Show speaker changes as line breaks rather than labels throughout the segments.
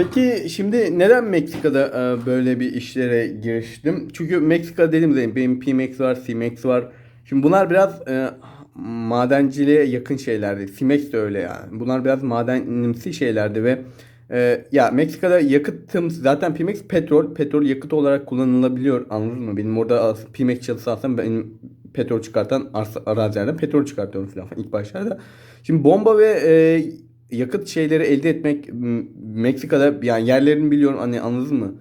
Peki şimdi neden Meksika'da e, böyle bir işlere giriştim? Çünkü Meksika dediğim gibi benim Pimex var, Simex var. Şimdi bunlar biraz e, madenciliğe yakın şeylerdi. Simex de öyle yani. Bunlar biraz madenimsi şeylerdi ve e, ya Meksika'da yakıtım zaten Pimex petrol. Petrol yakıt olarak kullanılabiliyor. Anladın mı? Benim orada Pimex çatısı alsam petrol çıkartan arazilerden petrol çıkartıyorum falan ilk başlarda. Şimdi bomba ve e, yakıt şeyleri elde etmek Meksika'da yani yerlerini biliyorum hani anladınız mı?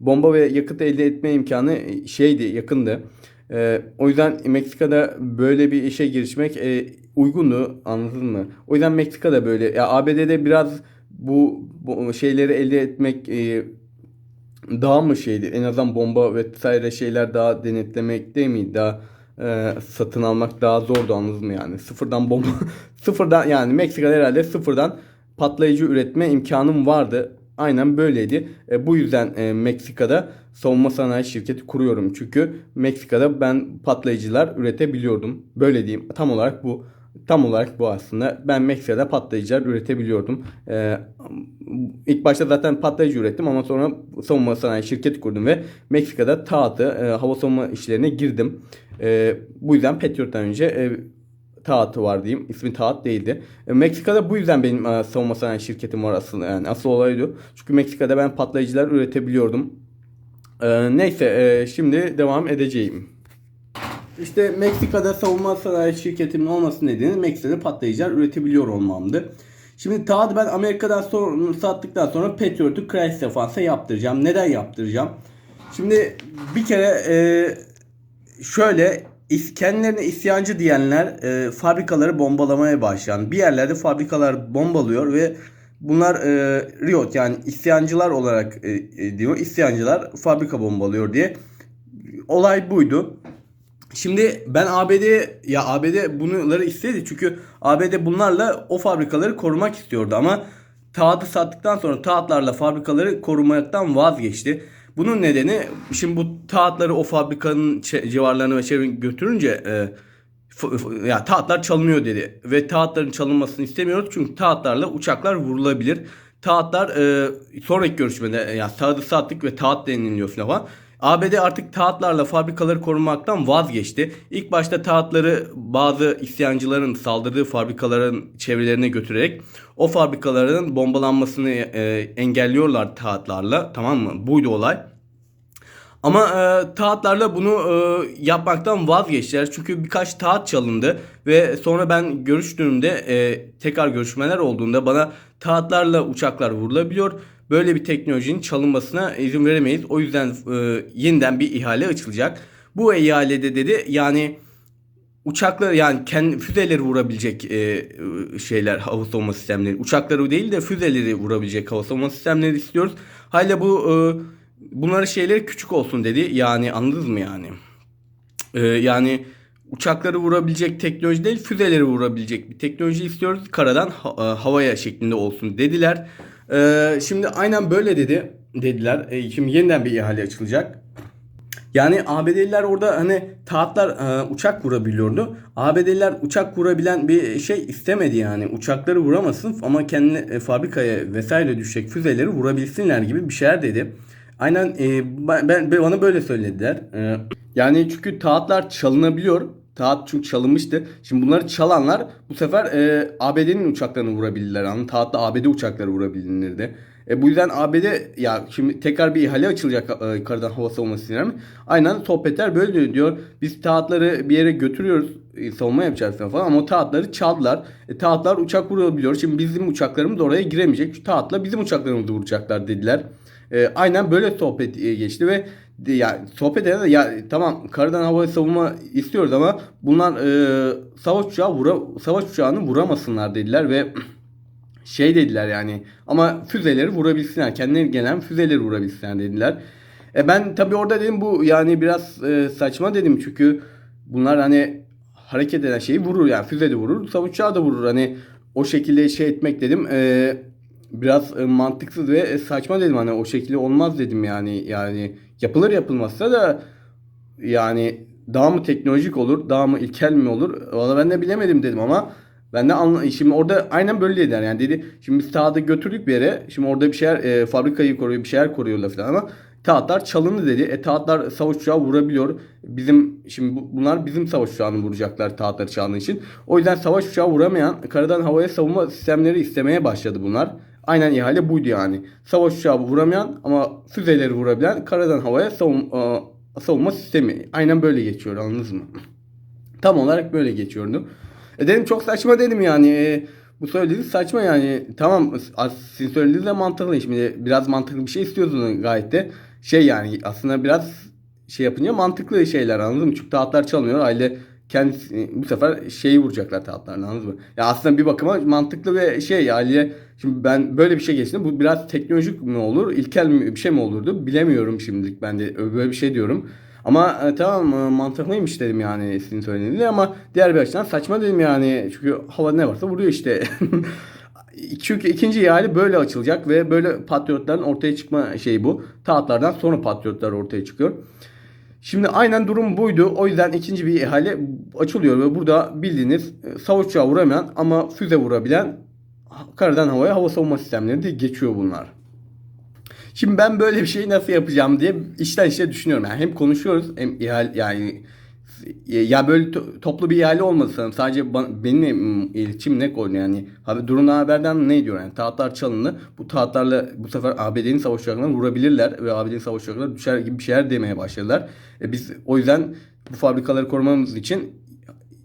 Bomba ve yakıt elde etme imkanı şeydi yakındı. Ee, o yüzden Meksika'da böyle bir işe girişmek e, uygundu anladınız mı? O yüzden Meksika'da böyle ya ABD'de biraz bu, bu şeyleri elde etmek e, daha mı şeydi? En azından bomba vesaire şeyler daha denetlemek değil mi? Daha e, satın almak daha zordu anladınız mı yani? Sıfırdan bomba sıfırdan yani Meksika'da herhalde sıfırdan patlayıcı üretme imkanım vardı. Aynen böyleydi. E, bu yüzden e, Meksika'da savunma sanayi şirketi kuruyorum. Çünkü Meksika'da ben patlayıcılar üretebiliyordum. Böyle diyeyim. Tam olarak bu. Tam olarak bu aslında. Ben Meksika'da patlayıcılar üretebiliyordum. Ee, ilk başta zaten patlayıcı ürettim ama sonra savunma sanayi şirketi kurdum ve Meksika'da TAAT'ı e, hava savunma işlerine girdim. E, bu yüzden Patriot'tan önce e, TAAT'ı var diyeyim. İsmi TAAT değildi. E, Meksika'da bu yüzden benim e, savunma sanayi şirketim var aslında. Yani asıl olaydı. Çünkü Meksika'da ben patlayıcılar üretebiliyordum. E, neyse e, şimdi devam edeceğim. İşte Meksika'da savunma sanayi şirketimin olması nedeni Meksika'da patlayıcılar üretebiliyor olmamdı. Şimdi TAAD'ı ben Amerika'dan sonra sattıktan sonra Patriot'u Crash Defance'a yaptıracağım. Neden yaptıracağım? Şimdi bir kere e, şöyle kendilerine isyancı diyenler e, fabrikaları bombalamaya başlayan. Bir yerlerde fabrikalar bombalıyor ve bunlar e, Riot yani isyancılar olarak e, e, diyor. İsyancılar fabrika bombalıyor diye. Olay buydu. Şimdi ben ABD ya ABD bunları istedi çünkü ABD bunlarla o fabrikaları korumak istiyordu ama Taat'ı sattıktan sonra Taat'larla fabrikaları korumaktan vazgeçti. Bunun nedeni şimdi bu Taat'ları o fabrikanın civarlarına ve çevrene götürünce e, ya Taat'lar çalınıyor dedi ve Taat'ların çalınmasını istemiyoruz çünkü Taat'larla uçaklar vurulabilir. Taatlar e, sonraki görüşmede ya Taat'ı sattık ve Taat deniliyor falan. ABD artık taatlarla fabrikaları korumaktan vazgeçti. İlk başta taatları bazı isyancıların saldırdığı fabrikaların çevrelerine götürerek o fabrikaların bombalanmasını e, engelliyorlar taatlarla. Tamam mı? Buydu olay. Ama e, taatlarla bunu e, yapmaktan vazgeçtiler. Çünkü birkaç taat çalındı ve sonra ben görüştüğümde e, tekrar görüşmeler olduğunda bana taatlarla uçaklar vurulabiliyor. Böyle bir teknolojinin çalınmasına izin veremeyiz. O yüzden e, yeniden bir ihale açılacak. Bu ihalede dedi yani uçaklar yani kendi füzeleri vurabilecek e, şeyler hava savunma sistemleri. Uçakları değil de füzeleri vurabilecek hava savunma sistemleri istiyoruz. Hala bu e, bunların şeyleri küçük olsun dedi. Yani anladınız mı yani? E, yani uçakları vurabilecek teknoloji değil füzeleri vurabilecek bir teknoloji istiyoruz. Karadan ha- e, havaya şeklinde olsun dediler. E, şimdi aynen böyle dedi dediler. E, şimdi yeniden bir ihale açılacak. Yani ABD'liler orada hani taatlar e, uçak vurabiliyordu. ABD'liler uçak vurabilen bir şey istemedi yani. Uçakları vuramasın ama kendi e, fabrikaya vesaire düşecek füzeleri vurabilsinler gibi bir şeyler dedi. Aynen e, ben, ben bana böyle söylediler. E, yani çünkü taatlar çalınabiliyor. Taat çünkü çalınmıştı. Şimdi bunları çalanlar bu sefer e, ABD'nin uçaklarını vurabilirler. Anladın? Taatla ABD uçakları vurabilirdi. E, bu yüzden ABD ya şimdi tekrar bir ihale açılacak e, karadan hava savunma sistemi. Aynen sohbetler böyle diyor. diyor. Biz taatları bir yere götürüyoruz. e, savunma yapacağız falan ama o taatları çaldılar. E, taatlar uçak vurabiliyor. Şimdi bizim uçaklarımız oraya giremeyecek. Şu taatla bizim uçaklarımızı vuracaklar dediler. E, aynen böyle sohbet e, geçti ve de- ya sohbet eden de ya tamam karadan hava savunma istiyoruz ama bunlar e, savaş uçağı vura, savaş uçağını vuramasınlar dediler ve şey dediler yani ama füzeleri vurabilsinler. Kendileri gelen füzeleri vurabilsinler dediler. E ben tabii orada dedim bu yani biraz e, saçma dedim çünkü bunlar hani hareket eden şeyi vurur yani füze de vurur, savaş uçağı da vurur. Hani o şekilde şey etmek dedim e, biraz e, mantıksız ve e, saçma dedim hani o şekilde olmaz dedim yani yani yapılır yapılmazsa da yani daha mı teknolojik olur, daha mı ilkel mi olur? Valla ben de bilemedim dedim ama Ben de anla şimdi orada aynen böyle dediler yani dedi şimdi biz Taat'ı götürdük bir yere şimdi orada bir şeyler e, fabrikayı koruyor bir şeyler koruyorlar falan ama Taatlar çalındı dedi. E Taatlar savaş uçağı vurabiliyor. Bizim şimdi bu- bunlar bizim savaş uçağını vuracaklar Taatları çaldığı için. O yüzden savaş uçağı vuramayan karadan havaya savunma sistemleri istemeye başladı bunlar. Aynen ihale buydu yani. Savaş uçağı vuramayan ama füzeleri vurabilen karadan havaya savun, e, savunma sistemi. Aynen böyle geçiyor anladınız mı? Tam olarak böyle geçiyordu. E dedim çok saçma dedim yani. E, bu söylediğiniz saçma yani. Tamam sizin söylediğiniz de mantıklı. Şimdi biraz mantıklı bir şey istiyorsunuz gayet de. Şey yani aslında biraz şey yapınca mantıklı şeyler anladın mı? Çünkü tahtlar çalınıyor. Aile kendisi bu sefer şeyi vuracaklar tahtlarını anladın mı? Ya aslında bir bakıma mantıklı ve şey aile şimdi ben böyle bir şey geçtim. Bu biraz teknolojik mi olur? ilkel mi bir şey mi olurdu? Bilemiyorum şimdilik ben de böyle bir şey diyorum. Ama e, tamam e, mantıklıymış dedim yani sizin söylediğiniz ama diğer bir açıdan saçma dedim yani çünkü hava ne varsa vuruyor işte. Çünkü ikinci ihale böyle açılacak ve böyle patriotların ortaya çıkma şeyi bu. Taatlardan sonra patriotlar ortaya çıkıyor. Şimdi aynen durum buydu. O yüzden ikinci bir ihale açılıyor ve burada bildiğiniz e, savaş vuramayan ama füze vurabilen karadan havaya hava savunma sistemleri de geçiyor bunlar. Şimdi ben böyle bir şeyi nasıl yapacağım diye içten içe düşünüyorum. Yani hem konuşuyoruz hem ihale yani ya böyle to- toplu bir ihale olmadı sanırım. Sadece ba- benimle iletişim ne konu yani. Abi durumdan haberden ne diyor yani. Tahtlar çalındı. Bu tahtlarla bu sefer ABD'nin savaş uçaklarını vurabilirler ve ABD'nin savaş uçakları düşer gibi bir şeyler demeye başladılar. E biz o yüzden bu fabrikaları korumamız için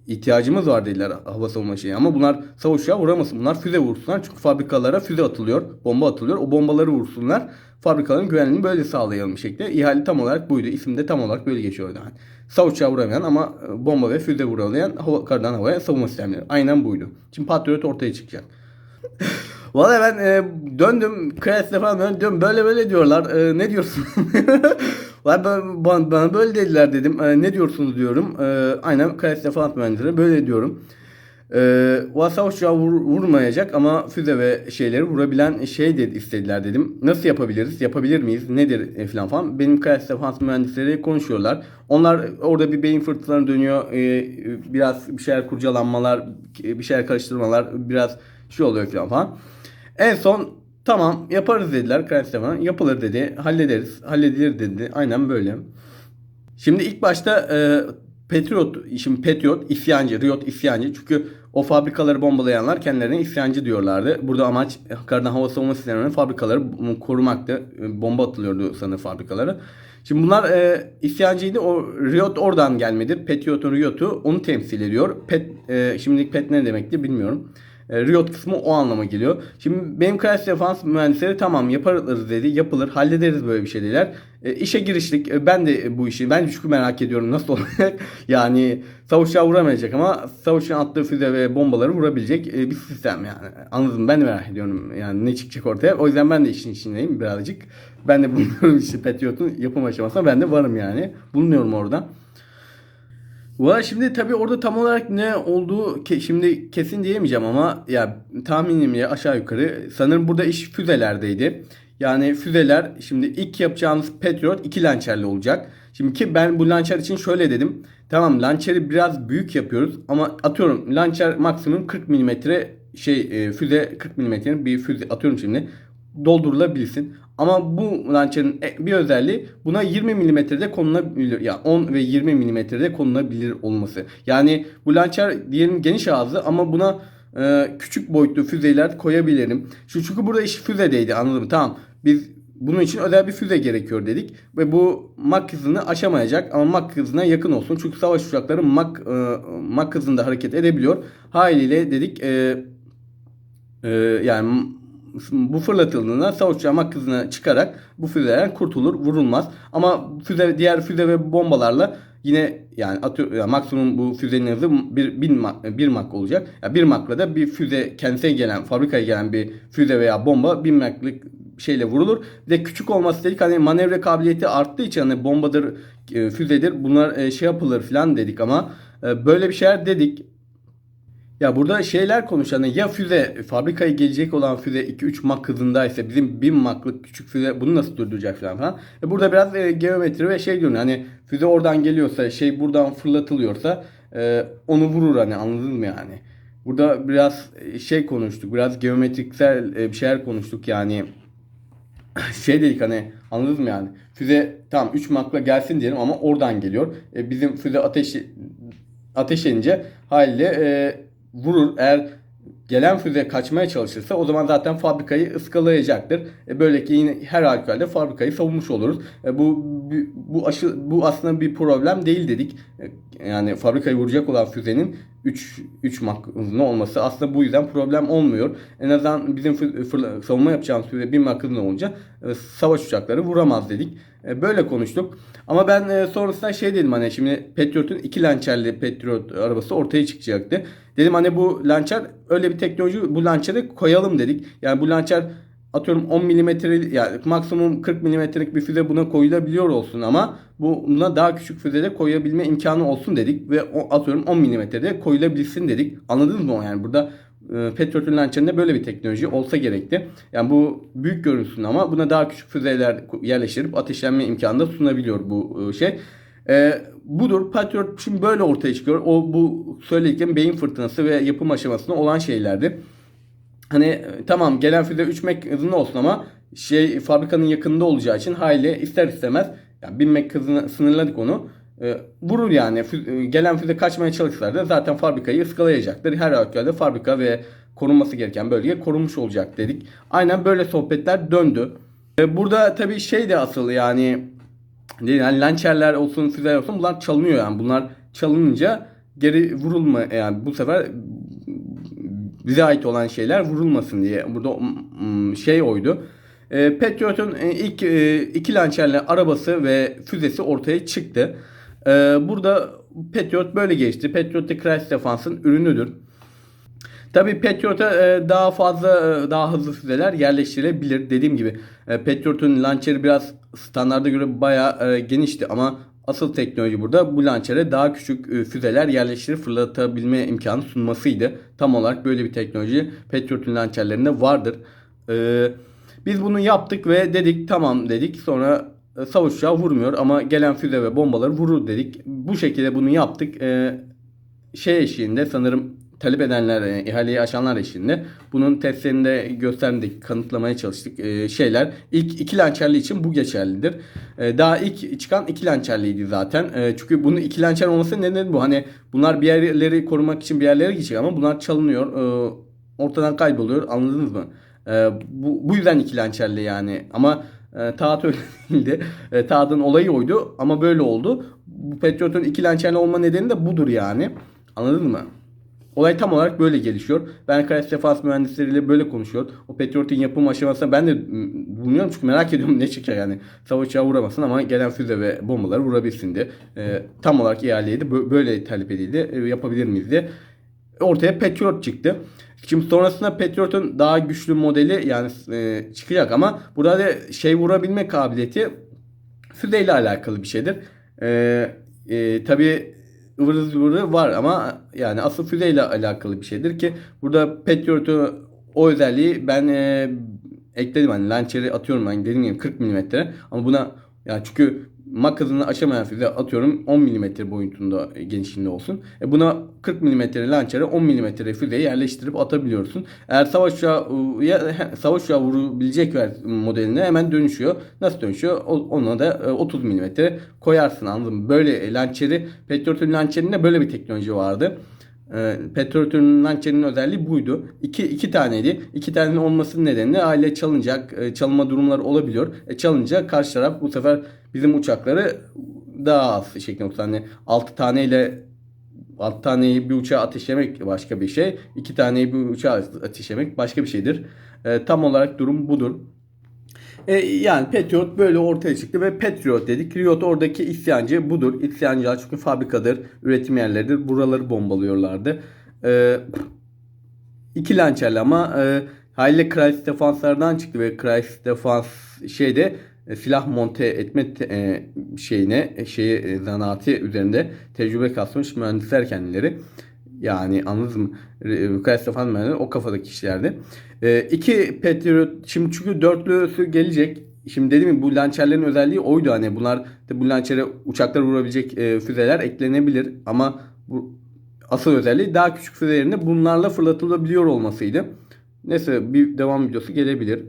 ihtiyacımız var dediler hava savunma şeyi. Ama bunlar savaş uçağı vuramasın. Bunlar füze vursunlar. Çünkü fabrikalara füze atılıyor. Bomba atılıyor. O bombaları vursunlar. Fabrikaların güvenliğini böyle sağlayalım şekli. İhale tam olarak buydu. İsim de tam olarak böyle geçiyordu. Yani. Savaş uçağı vuramayan ama e, bomba ve füze vuralayan hava, karadan havaya savunma sistemleri. Aynen buydu. Şimdi Patriot ortaya çıkacak. Valla ben e, döndüm Kres'le falan döndüm böyle böyle diyorlar. E, ne diyorsun? Valla ben, bana, bana böyle dediler dedim. E, ne diyorsunuz diyorum. E, aynen Kres'le falan mühendisleri böyle diyorum. E, savaş uçağı vur- vurmayacak ama füze ve şeyleri vurabilen şey dedi, istediler dedim. Nasıl yapabiliriz? Yapabilir miyiz? Nedir e, falan falan. Benim Kres'le falan mühendisleri konuşuyorlar. Onlar orada bir beyin fırtınaları dönüyor. E, biraz bir şeyler kurcalanmalar, bir şeyler karıştırmalar, biraz şey oluyor falan falan. En son tamam yaparız dediler Kres'le Yapılır dedi. Hallederiz. Halledilir dedi. Aynen böyle. Şimdi ilk başta e, Patriot, şimdi Patriot isyancı, Riot isyancı. Çünkü o fabrikaları bombalayanlar kendilerine isyancı diyorlardı. Burada amaç kardan hava savunma sistemlerinin fabrikaları korumaktı. E, Bomba atılıyordu sanırım fabrikaları. Şimdi bunlar e, isyancıydı. O Riot oradan gelmedir. Patriot'un Riot'u onu temsil ediyor. Pet, e, şimdilik Pet ne demekti bilmiyorum. E, Riot kısmı o anlama geliyor. Şimdi benim crash defans mühendisleri tamam yaparız dedi. Yapılır. Hallederiz böyle bir şey dediler. E, işe giriştik. E, ben de bu işi ben çünkü merak ediyorum nasıl olacak. yani savaşa vuramayacak ama savaşın attığı füze ve bombaları vurabilecek e, bir sistem yani. Anladım ben de merak ediyorum yani ne çıkacak ortaya. O yüzden ben de işin içindeyim birazcık. Ben de bulunuyorum işte Patriot'un yapım aşamasında ben de varım yani. Bulunuyorum orada. Valla şimdi tabii orada tam olarak ne olduğu ke- şimdi kesin diyemeyeceğim ama ya tahminimce aşağı yukarı sanırım burada iş füzelerdeydi. Yani füzeler şimdi ilk yapacağımız Patriot iki lançerli olacak. Şimdi ki ben bu lançer için şöyle dedim. Tamam lançeri biraz büyük yapıyoruz ama atıyorum lançer maksimum 40 mm şey e, füze 40 mm'nin bir füze atıyorum şimdi doldurulabilsin. Ama bu lançerin e- bir özelliği buna 20 mm'de konulabilir. Ya 10 ve 20 mm'de konulabilir olması. Yani bu lançer diyelim geniş ağızlı ama buna e, küçük boyutlu füzeler koyabilirim. Şu çünkü burada iş füzedeydi anladın mı? Tamam. Biz bunun için özel bir füze gerekiyor dedik ve bu Mach hızını aşamayacak ama Mach hızına yakın olsun. Çünkü savaş uçakları Mach, e, Mach hızında hareket edebiliyor. Haliyle dedik e, e, yani bu fırlatıldığında savaş uçağı Mach çıkarak bu füzelerden kurtulur, vurulmaz. Ama füze diğer füze ve bombalarla yine yani atıyor yani maksimum bu füzenin hızı bir, bin Mach, bir Mach olacak. Yani bir Mach'la da bir füze kendisine gelen, fabrikaya gelen bir füze veya bomba bin Mach'lık şeyle vurulur. Ve küçük olması dedik hani manevra kabiliyeti arttığı için hani bombadır, e, füzedir bunlar e, şey yapılır falan dedik ama e, böyle bir şeyler dedik. Ya burada şeyler konuşan ya füze fabrikaya gelecek olan füze 2-3 Mach hızındaysa bizim 1000 Mach'lık küçük füze bunu nasıl durduracak falan falan. E burada biraz e, geometri ve şey diyorum hani füze oradan geliyorsa şey buradan fırlatılıyorsa e, onu vurur hani anladın mı yani? burada biraz e, şey konuştuk. Biraz geometriksel e, bir şeyler konuştuk yani. Şey dedik hani anladınız mı yani? Füze tamam 3 makla gelsin diyelim ama oradan geliyor. E, bizim füze ateş ateş edince haliyle e, vurur. Eğer gelen füze kaçmaya çalışırsa o zaman zaten fabrikayı ıskalayacaktır. E, böylece yine her halükarda fabrikayı savunmuş oluruz. E, bu bu aşı bu aslında bir problem değil dedik. E, yani fabrikayı vuracak olan füzenin 3 3 mak hızında olması aslında bu yüzden problem olmuyor. En azından bizim fır- fırla- savunma yapacağımız füze 1 mak hızında olunca e, savaş uçakları vuramaz dedik. E, böyle konuştuk. Ama ben e, sonrasında şey dedim hani şimdi Patriot'un iki lançerli Patriot arabası ortaya çıkacaktı. Dedim hani bu lançer öyle bir teknoloji bu lançere koyalım dedik. Yani bu lançer atıyorum 10 milimetre yani maksimum 40 milimetrelik bir füze buna koyulabiliyor olsun ama bu buna daha küçük füzede koyabilme imkanı olsun dedik ve atıyorum 10 milimetrede koyulabilsin dedik. Anladınız mı yani burada e, Patriot'un lançerinde böyle bir teknoloji olsa gerekti. Yani bu büyük görünsün ama buna daha küçük füzeler yerleştirip ateşlenme imkanı da sunabiliyor bu e, şey. E, budur. Patriot şimdi böyle ortaya çıkıyor. O bu söylediklerim beyin fırtınası ve yapım aşamasında olan şeylerdi. Hani e, tamam gelen füze 3 mek hızında olsun ama şey fabrikanın yakınında olacağı için hayli ister istemez yani 1000 mek sınırladık onu. E, vurur yani. E, gelen füze kaçmaya çalışsalar da zaten fabrikayı ıskalayacaktır. Her halükarda fabrika ve korunması gereken bölge korunmuş olacak dedik. Aynen böyle sohbetler döndü. E, burada tabii şey de asıl yani yani lançerler olsun füzeler olsun bunlar çalınıyor yani. Bunlar çalınınca geri vurulma yani bu sefer bize ait olan şeyler vurulmasın diye. Burada şey oydu. E, Patriot'un ilk e, iki lançerli arabası ve füzesi ortaya çıktı. E, burada Patriot böyle geçti. Patriot da Crash Defance'ın ürünüdür. Tabii Patriot'a e, daha fazla e, daha hızlı füzeler yerleştirilebilir. Dediğim gibi e, Patriot'un launcher'ı biraz standarda göre bayağı e, genişti ama asıl teknoloji burada bu launcher'e daha küçük füzeler yerleştirip fırlatabilme imkanı sunmasıydı. Tam olarak böyle bir teknoloji Patriot'un launcher'lerinde vardır. Biz bunu yaptık ve dedik tamam dedik. Sonra savaş uçağı vurmuyor ama gelen füze ve bombaları vurur dedik. Bu şekilde bunu yaptık. E, şey eşiğinde sanırım talep edenler, e, ihaleyi açanlar eşliğinde bunun testlerini de gösterdik, kanıtlamaya çalıştık e, şeyler. İlk iki lançerli için bu geçerlidir. E, daha ilk çıkan iki lançerliydi zaten. E, çünkü bunun iki lançer olması nedeni bu. Hani bunlar bir yerleri korumak için bir yerlere gidecek ama bunlar çalınıyor. E, ortadan kayboluyor. Anladınız mı? E, bu, bu yüzden iki lançerli yani. Ama e, Taat öyle değildi. E, Taat'ın olayı oydu ama böyle oldu. Bu Patriot'un iki lançerli olma nedeni de budur yani. Anladın mı? Olay tam olarak böyle gelişiyor. Ben Crash Defense mühendisleriyle böyle konuşuyor. O Patriot'un yapım aşamasında ben de m, bulunuyorum çünkü merak ediyorum ne çıkacak yani. Savaş vuramasın ama gelen füze ve bombaları vurabilsin diye. E, tam olarak ihaleyi de bö- böyle talep edildi. E, yapabilir miyiz diye. Ortaya Patriot çıktı. Şimdi sonrasında Patriot'un daha güçlü modeli yani e, çıkacak ama burada da şey vurabilme kabiliyeti füzeyle alakalı bir şeydir. E, e, tabii ıvırı zıvırı var ama yani asıl füzeyle alakalı bir şeydir ki burada Patriot'u o özelliği ben e, ekledim hani launcher'i atıyorum hani dediğim gibi 40 mm ama buna yani çünkü Mach hızını aşamayan füze atıyorum 10 mm boyutunda e, genişliğinde olsun. E buna 40 mm launcher'e 10 mm füzeyi yerleştirip atabiliyorsun. Eğer savaş uçağı e, savaş uçağı vurabilecek ver- modeline hemen dönüşüyor. Nasıl dönüşüyor? Ona da e, 30 mm koyarsın anladın mı? Böyle launcher'i Patriot'un launcher'inde böyle bir teknoloji vardı. E, Patriot'un launcher'inin özelliği buydu. İki, iki taneydi. İki tanenin olmasının nedeni aile çalınacak, e, çalınma durumları olabiliyor. E, çalınca karşı taraf bu sefer bizim uçakları daha az şeklinde hani 6 taneyle 6 taneyi bir uçağa ateşlemek başka bir şey. 2 taneyi bir uçağa ateşlemek başka bir şeydir. E, tam olarak durum budur. E, yani Patriot böyle ortaya çıktı ve Patriot dedik. Riot oradaki isyancı budur. İsyancılar çünkü fabrikadır, üretim yerleridir. Buraları bombalıyorlardı. E, iki lançerli ama e, haliyle Crysis Defanslardan çıktı ve Crysis Defans şeyde e, silah monte etme e, şeyine e, şeyi e, zanaati üzerinde tecrübe kasmış mühendisler kendileri. Yani anladınız mı? E, Defans mühendisleri o kafadaki kişilerdi. E, iki Patriot şimdi çünkü dörtlüsü gelecek. Şimdi dedim mi bu lançerlerin özelliği oydu hani bunlar de bu lançere uçaklar vurabilecek e, füzeler eklenebilir ama bu asıl özelliği daha küçük füzelerinde bunlarla fırlatılabiliyor olmasıydı. Neyse bir devam videosu gelebilir.